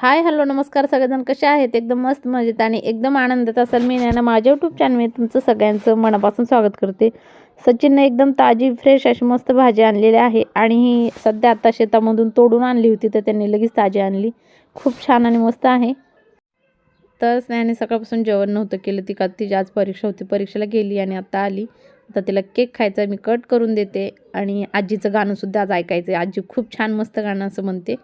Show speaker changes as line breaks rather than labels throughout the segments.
Hi hello नमस्कार सगळेजण. कसे आहेत? एकदम मस्त मजेत आणि एकदम आनंदात असाल मी ना माझ्या यूट्यूब चॅनलमध्ये तुमचं सगळ्यांचं मनापासून स्वागत करते. सचिनने एकदम ताजी फ्रेश अशी मस्त भाजी आणलेली आहे आणि ही सध्या आता शेतामधून तोडून आणली होती तर त्यांनी लगेच ताजी आणली. खूप छान आणि मस्त आहे. तर स्नेहाने सकाळपासून जेवण नव्हतं केलं. ती का तिची आज परीक्षा होती. परीक्षेला गेली आणि आता आली. आता तिला केक खायचा मी कट करून देते आणि आजीचं गाणंसुद्धा आज ऐकायचं आहे आजी खूप छान मस्त गाणं असं म्हणते.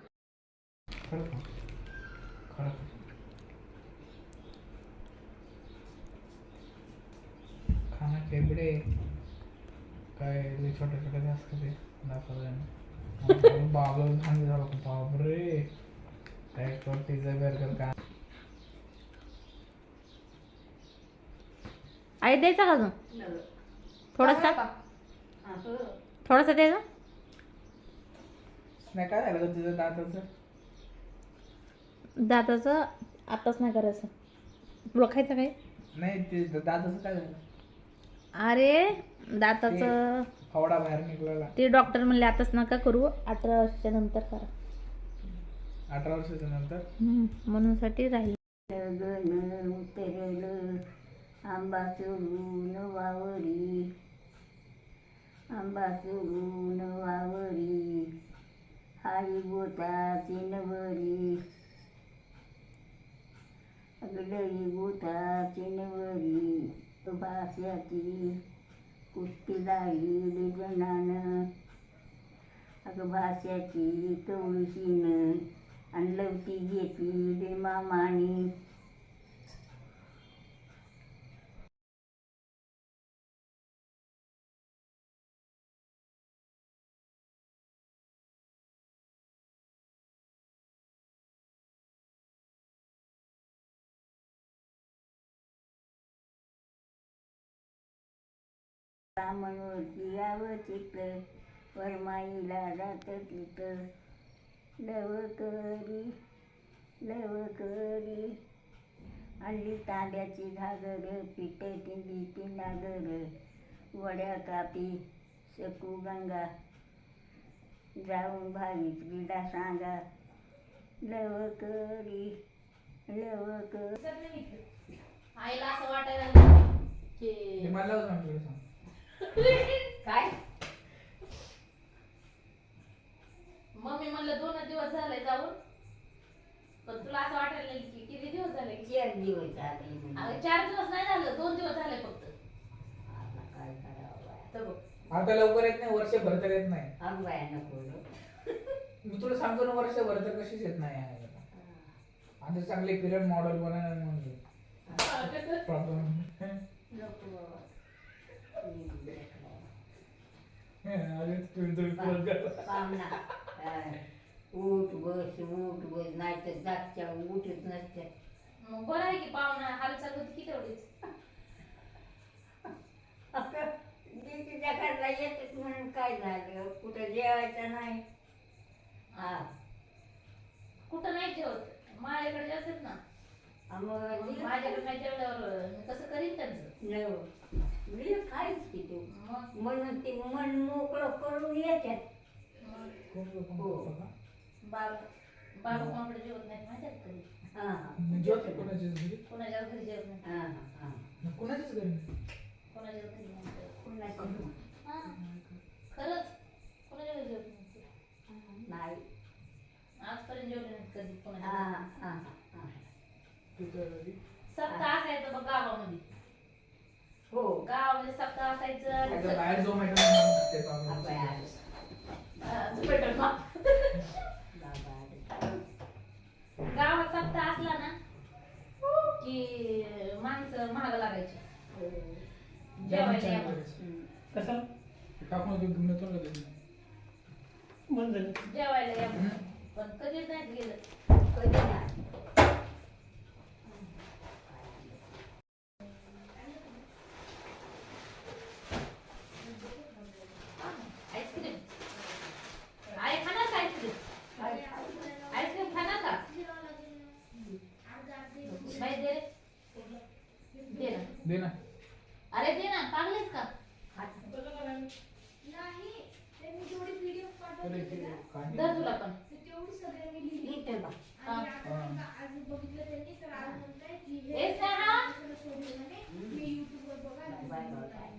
खेबडे काय ते छोटे छोटे जास्त ते. दाखवलं बाबा सांगितलं झालं बापरे! काय पिझ्झा बर्गर का
आई द्यायचा का अजून? थोडासा? थोडासा द्यायचा?
नाही काय झालं तुझं दाताचं?
दाताचं आताच नाही करायचं. तुला खायचं काय?
नाही ते दाताचं काय झालं?
अरे दाताचं.
फवडा बाहेर निघाला
ते डॉक्टर म्हणले आताच नका करू अठरा वर्षाच्या नंतर करा.
अठरा वर्षाच्या नंतर?
हम्म, म्हणून साठी राहील.
गगन उतरलं आंबा चोरून वावरी आंबा चोरून वावरी आई बोताची नवरी अगलई बोताची नवरी भाष्याची कुस्ती लागली जनानं अगं भाष्याची आणि लवती घेतली मामानी. रामणवरती यावं चित्र वरमाईला जात तिथं लवकरी लवकरी आणली तांब्याची घागर पिठ तिंडी ती नागर वड्या कापी शकू गंगा जाऊन भावीत विडा सांगा लवकरी लवकर
आईला असं. वाटायला
ते मला
काय? मम्मी म्हणलं दोन दिवस झाले जाऊन. पण तुला असं वाटायला लागलं की किती दिवस झाले?
चार दिवस झाले
अगं चार दिवस नाही झालं दोन दिवस झाले फक्त.
आता काय करावं
तर बघ.
आता लवकर येत नाही वर्षभर तर येत नाही.
नको
मी तुला सांगतो ना वर्षभर तर कशीच येत नाही आहे. आता चांगले पिरियड मॉडेल बनायला म्हणजे प्रॉब्लेम
नको पाहुणा अं, उठ बस उठ बस नाही तर जागच्या उठच नसते.
मग बरं आहे की पाहुणा हालचाल होती की तेवढीच?
तिच्या घरला येतच म्हणून काय झालं? कुठं जेवायचं नाही? हा.
कुठं नाही जेवत? माझ्याकडे जेवतात ना.
मग
मग माझ्याकडे नाही जेवल्यावर मी कसं करीन त्यांचं?
मी खायच की तू म्हणून ते मन मोकळं करून येतात हो.
बाबा बाबा कोणाकडे जेवत नाही?
हा
कोणाच्याच घरी?
कोणाच्या घरी जेवत नाही.
हा हा
कोणाच्याच घरी नाही.
कोणाच्या घरी नाही. जेवत.
कुणाचं
हा, खरंच कोणाच्या घरी जेवत नाही?
नाही.
आजपर्यंत जेवले नाही कधी
हा
कोणाच्या
हा हा
घरी
सप्ताह असायचं बघ गावामध्ये.
हो
गावामध्ये सप्ताह असायचं
बाहेर जो.
गावात सप्ताह असला ना की माणसं महाग लागायची जेवायला.
कसं
जेवायला या. पण कधीच नाही गेलं
कधी नाही.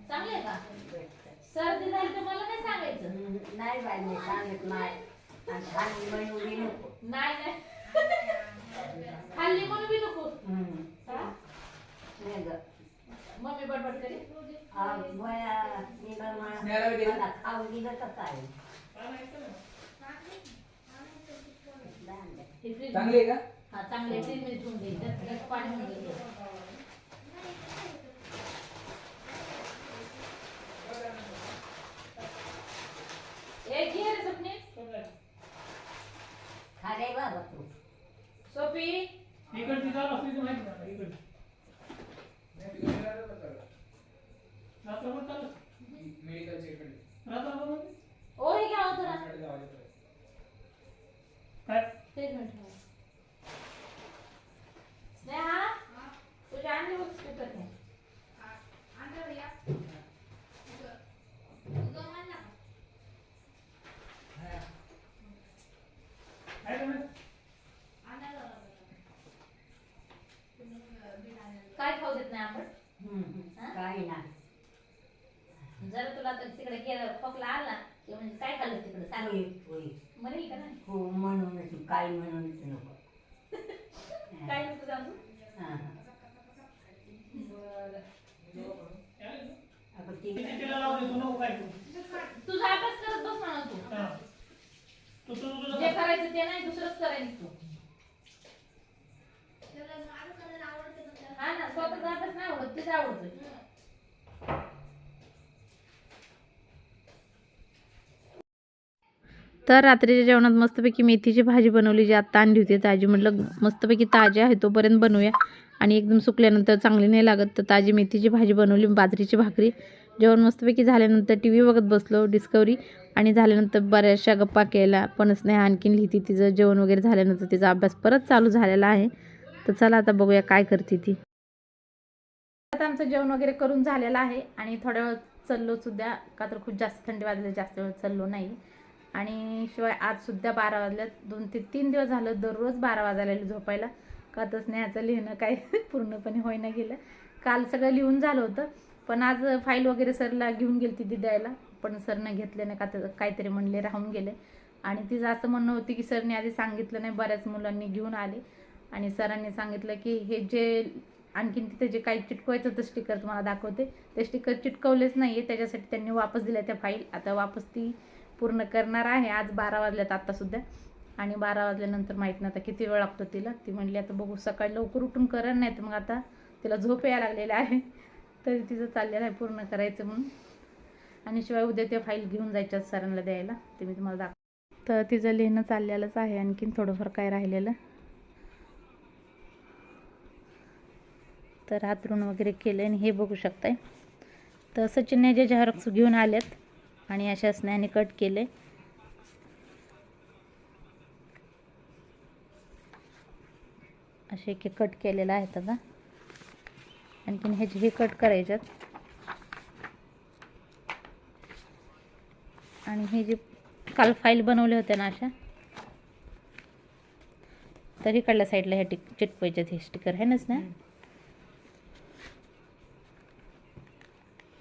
चांगले का? सर्दी झाली तर मला नाही सांगायचं?
नाही बाई मी सांगत नाही. खाल्ली म्हणून बी नको.
नाही नाही. खाल्ली म्हणून बी नको.
नाही
मम्मी बडबड करी
खाऊ दिलं तर काय
चांगली का
हा चांगले फ्रीजमध्ये ठेवून दे त्यात पाणी होऊन. ए घे रे स्वप्नी
खा रे बाबा तू
सोपी
इकडची चालू असली तर माहिती नाही इकडची रात्रभर चालू
मेडिकलच्या इकडे
रात्रभर म्हणजे?
ओ हे घ्या होतं ना
इकडे जावं लागतं.
मध्ये ठेवा. स्नेहा? तुझ्या आणली बघ स्कूटर घे.
काय
खाऊ देत नाही आपण. हा?
काही नाही.
जर तुला तर तिकडे गेलं खोकला आला म्हणजे काय खाल्लं तिकडे? सांग
होय,
का नाही?
हो म्हणूनच काय म्हणूनच नको.
काय नको जाऊ
हा.
बरं
अगं ती
किती तिला लावू दे, तू? नको काय करू.
तुझा अभ्यास करत बस म्हणा तू.
हा. तू तुझं तुझं
जे करायचं ते नाही दुसरंच करायचं तू. हा ना स्वतःचा अभ्यास नाही आवडत तेच आवडतोय तर रात्रीच्या जेवणात मस्तपैकी मेथीची भाजी बनवली जी आत्ता आणली होती. ताजी म्हटलं मस्तपैकी ताजी आहे तोपर्यंत बनवूया. आणि एकदम सुकल्यानंतर चांगली नाही लागत तर ताजी मेथीची भाजी बनवली बाजरीची भाकरी. जेवण मस्तपैकी झाल्यानंतर टी व्ही बघत बसलो डिस्कवरी आणि झाल्यानंतर बऱ्याचशा गप्पा केल्या. पण स्नेहा आणखीन लिहिती तिचं जेवण वगैरे झाल्यानंतर तिचा अभ्यास परत चालू झालेला आहे. तर चला आता बघूया काय करते ती. आता आमचं जेवण वगैरे करून झालेलं आहे. आणि थोड्या वेळ चाललो सुद्धा का तर खूप जास्त थंडी वाजली जास्त वेळ चाललो नाही. आणि शिवाय आज सुद्धा बारा वाजल्यात. दोन ते तीन दिवस झालं दररोज बारा वाजायला झोपायला. का तर स्नेहाचं लिहिणं काय पूर्णपणे होईना गेलं. काल सगळं लिहून झालं होतं. पण आज फाईल वगैरे सरला घेऊन गेली ती द्यायला पण सरनं घेतले नाही का तर काहीतरी म्हणले राहून गेले. आणि तिचं असं म्हणणं होतं की सरने आधी सांगितलं नाही बऱ्याच मुलांनी घेऊन आले. आणि सरांनी सांगितलं की हे जे आणखीन तिथे जे काही चिटकवायचं तर स्टिकर तुम्हाला दाखवते. ते स्टिकर चिटकवलेच नाही आहे त्याच्यासाठी त्यांनी वापस दिल्या त्या फाईल. आता वापस ती पूर्ण करणार आहे. आज बारा वाजल्यात आत्तासुद्धा आणि बारा वाजल्यानंतर माहीत नाही आता किती वेळ लागतो तिला. ती म्हणली आता बघू सकाळी लवकर उठून करण नाही तर मग आता तिला झोप यायला लागलेली आहे. तरी तिचं चाललेलं आहे पूर्ण करायचं म्हणून. आणि शिवाय उद्या त्या फाईल घेऊन जायच्या सरांना द्यायला. ते मी तुम्हाला दाख तर तिचं लिहिणं चाललेलंच आहे. आणखीन थोडंफार काय राहिलेलं. तर हातरून वगैरे केलं आणि हे बघू शकताय. तर सचिनने जे झेरॉक्स घेऊन आलेत आणि अशा स्नॅने कट केले. असे एक कट केलेलं आहेत आता आणखीन ह्याचे हे कट करायच्यात. आणि हे जे काल फाईल बनवले होते ना अशा. तर इकडल्या साईडला ह्या टिक चिटपायच्यात हे स्टिकर आहे नाच ना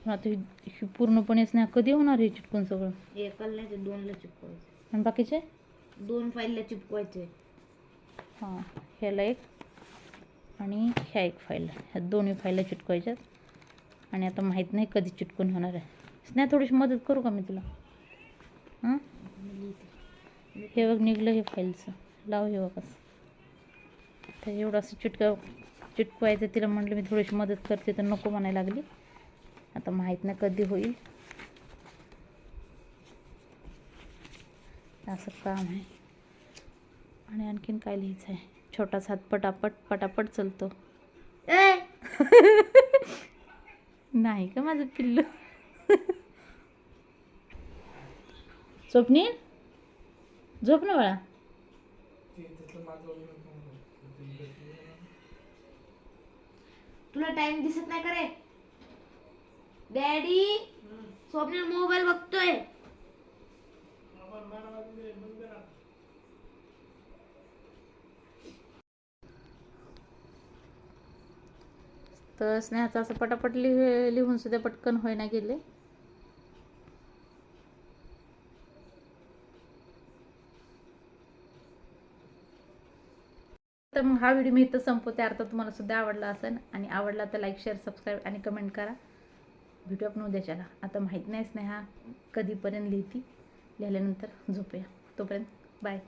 आता ही पूर्णपणेच नाही कधी होणार हे चिटकून सगळं?
एकाला दोनला चिपकवायचे.
आणि बाकीचे?
दोन फाईलला चिपकवायचे.
हां ह्याला एक आणि ह्या एक फाईल ह्या दोन्ही फाईलला चिटकवायच्यात. आणि आता माहीत नाही कधी चिटकून होणार आहे. स्नेहा थोडीशी मदत करू का मी तुला? हां? हे बघ निघलं हे फाईलचं. लाव हे बघ असं तर एवढं असं चिटका चिटकवायचं तिला म्हटलं मी थोडीशी मदत करते तर नको म्हणायला लागली. आता माहीत नाही कधी होईल. असं काम आहे. आणि आणखीन काय लिहायचं आहे? छोटासा हात पटापट पटापट चालतो. नाही का माझं पिल्लू? स्वप्नील? झोप ना बाळा.
तुला टाइम दिसत नाही का रे? डॅडी स्वप्नील मोबाईल बघतोय.
तर स्नेहाचं असं पटापट लिह लिहून सुद्धा पटकन होईना गेले. तर मग हा व्हिडिओ मी इथं संपवते. अर्थात तुम्हाला सुद्धा आवडला असेल आणि आवडला तर लाईक शेअर सबस्क्राईब आणि कमेंट करा. भेटू आपण उद्याच्याला आता माहीत नाही स्नेहा कधीपर्यंत लिहिती. लिहिल्यानंतर झोपूया. तोपर्यंत बाय